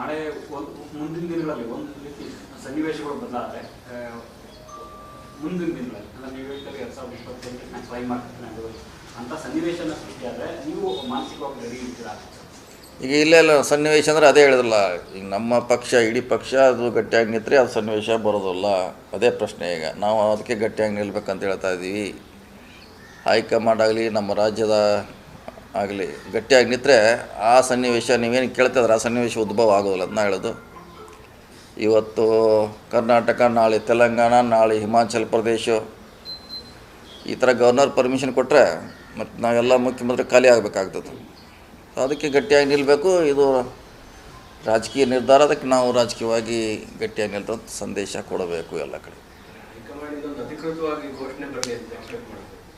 ನಾಳೆ ಮುಂದಿನ ದಿನಗಳಲ್ಲಿ, ಒಂದು ರೀತಿ ಸನ್ನಿವೇಶಗಳು ಬದಲಾದರೆ ಮುಂದಿನ ದಿನಗಳಲ್ಲಿ, ಅಂದ್ರೆ ನೀವು ಹೇಳ್ತಾರೆ ಎರಡು ಸಾವಿರದ ಇಪ್ಪತ್ತೆಂಟಕ್ಕೆ ನಾನು ಟ್ರೈ ಮಾಡ್ತೀನಿ ಅದು ಅಂತ ಸನ್ನಿವೇಶನ ಸೃಷ್ಟಿಯಾದರೆ ನೀವು ಮಾನಸಿಕವಾಗಿ ರೆಡಿ ಇರ್ತೀರಾ? ಈಗ ಇಲ್ಲೆಲ್ಲ ಸನ್ನಿವೇಶ ಅಂದರೆ ಅದೇ ಹೇಳಿದ್ರಲ್ಲ, ಈಗ ನಮ್ಮ ಪಕ್ಷ, ಇಡೀ ಪಕ್ಷ ಅದು ಗಟ್ಟಿಯಾಗಿ ನಿಂತರೆ ಅದು ಸನ್ನಿವೇಶ ಬರೋದಲ್ಲ. ಅದೇ ಪ್ರಶ್ನೆ ಈಗ. ನಾವು ಅದಕ್ಕೆ ಗಟ್ಟಿಯಾಗಿ ನಿಲ್ಬೇಕಂತ ಹೇಳ್ತಾ ಇದ್ದೀವಿ. ಹೈಕಮಾಂಡ್ ಆಗಲಿ, ನಮ್ಮ ರಾಜ್ಯದ ಆಗಲಿ, ಗಟ್ಟಿಯಾಗಿ ನಿಂತರೆ ಆ ಸನ್ನಿವೇಶ ನೀವೇನು ಕೇಳ್ತಿದ್ರೆ? ಆ ಸನ್ನಿವೇಶ ಉದ್ಭವ ಆಗೋದಿಲ್ಲ ಅದನ್ನ ಹೇಳೋದು. ಇವತ್ತು ಕರ್ನಾಟಕ, ನಾಳೆ ತೆಲಂಗಾಣ, ನಾಳೆ ಹಿಮಾಚಲ ಪ್ರದೇಶ, ಈ ಥರ ಗವರ್ನರ್ ಪರ್ಮಿಷನ್ ಕೊಟ್ಟರೆ ಮತ್ತು ನಾವೆಲ್ಲ ಮುಖ್ಯಮಂತ್ರಿ ಖಾಲಿ ಆಗಬೇಕಾಗ್ತದೆ. ಅದಕ್ಕೆ ಗಟ್ಟಿಯಾಗಿ ನಿಲ್ಲಬೇಕು ಇದು ರಾಜಕೀಯ ನಿರ್ಧಾರ. ಅದಕ್ಕೆ ನಾವು ರಾಜಕೀಯವಾಗಿ ಗಟ್ಟಿಯಾಗಿ ನಿಲ್ತ ಸಂದೇಶ ಕೊಡಬೇಕು ಎಲ್ಲ ಕಡೆ.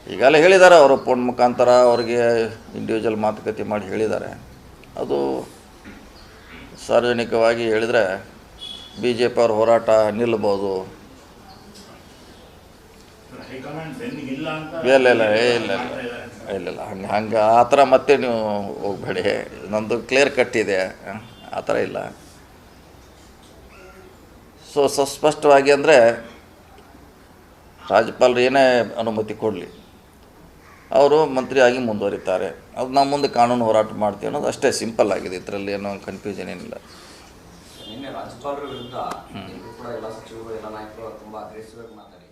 ಈಗಾಗಲೇ ಹೇಳಿದ್ದಾರೆ ಅವರು ಫೋನ್ ಮುಖಾಂತರ ಅವರಿಗೆ ಇಂಡಿವಿಜುವಲ್ ಮಾತುಕತೆ ಮಾಡಿ ಹೇಳಿದ್ದಾರೆ. ಅದು ಸಾರ್ವಜನಿಕವಾಗಿ ಹೇಳಿದರೆ ಬಿ ಜೆ ಪಿ ಅವ್ರ ಹೋರಾಟ ನಿಲ್ಲಬೋದು ಇಲ್ಲ ಇಲ್ಲ ಏ, ಇಲ್ಲ ಇಲ್ಲ ಇಲ್ಲ ಇಲ್ಲ ಹಂಗೆ ಹಂಗೆ ಆ ಥರ ಮತ್ತೆ ನೀವು ಹೋಗಬೇಡಿ. ನಂದು ಕ್ಲಿಯರ್ ಕಟ್ ಇದೆ. ಆ ಥರ ಇಲ್ಲ. ಸೊ ಸುಸ್ಪಷ್ಟವಾಗಿ ಅಂದರೆ ರಾಜ್ಯಪಾಲರು ಏನೇ ಅನುಮತಿ ಕೊಡಲಿ ಅವರು ಮಂತ್ರಿಯಾಗಿ ಮುಂದುವರಿತಾರೆ. ಅದು ನಮ್ಮ ಮುಂದೆ ಕಾನೂನು ಹೋರಾಟ ಮಾಡ್ತೀವಿ ಅನ್ನೋದು ಅಷ್ಟೇ ಸಿಂಪಲ್ ಆಗಿದೆ. ಇದರಲ್ಲಿ ಏನೋ ಕನ್ಫ್ಯೂಷನ್ ಏನಿಲ್ಲ. ನಿನ್ನೆ ರಾಜ್ಯಪಾಲರ ವಿರುದ್ಧ ಎಲ್ಲರೂ ಕೂಡ ಎಲ್ಲ ಸಚಿವರು ಎಲ್ಲ ನಾಯಕರು ತುಂಬಾ ಅಗ್ರೆಸಿವ್ ಆಗಿ ಮಾತಾಡ್ತಾರೆ